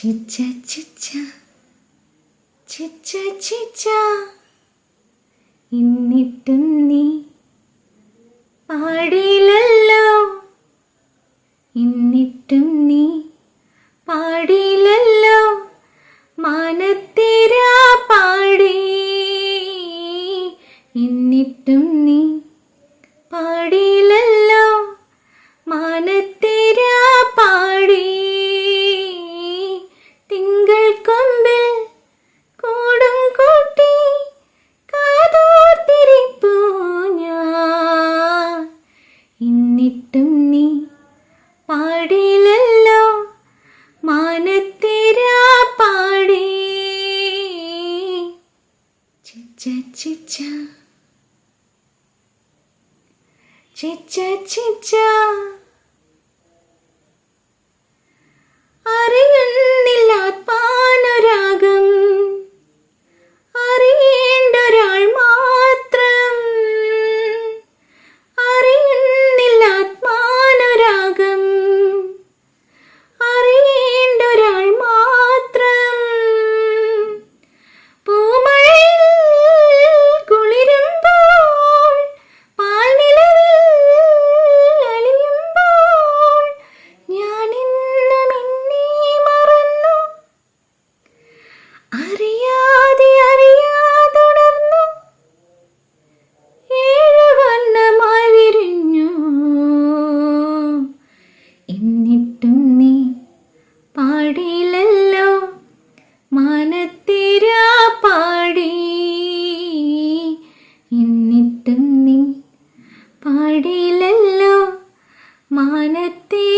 ചിച്ച ചിച്ച എന്നിട്ടും നീ പാടിയില്ലല്ലോ. എന്നിട്ടും നീ പാടിയില്ലല്ലോ. മാനത്തിരാ പാടി. എന്നിട്ടും നീ പാടിയില്ലല്ലോ. മാനത്തിര പാടിയില്ലല്ലോ മാനത്തിര പാടി. ചിച്ച ചിച്ച ചിച്ച ചിച്ച പാടിയില്ലല്ലോ മാനത്തെ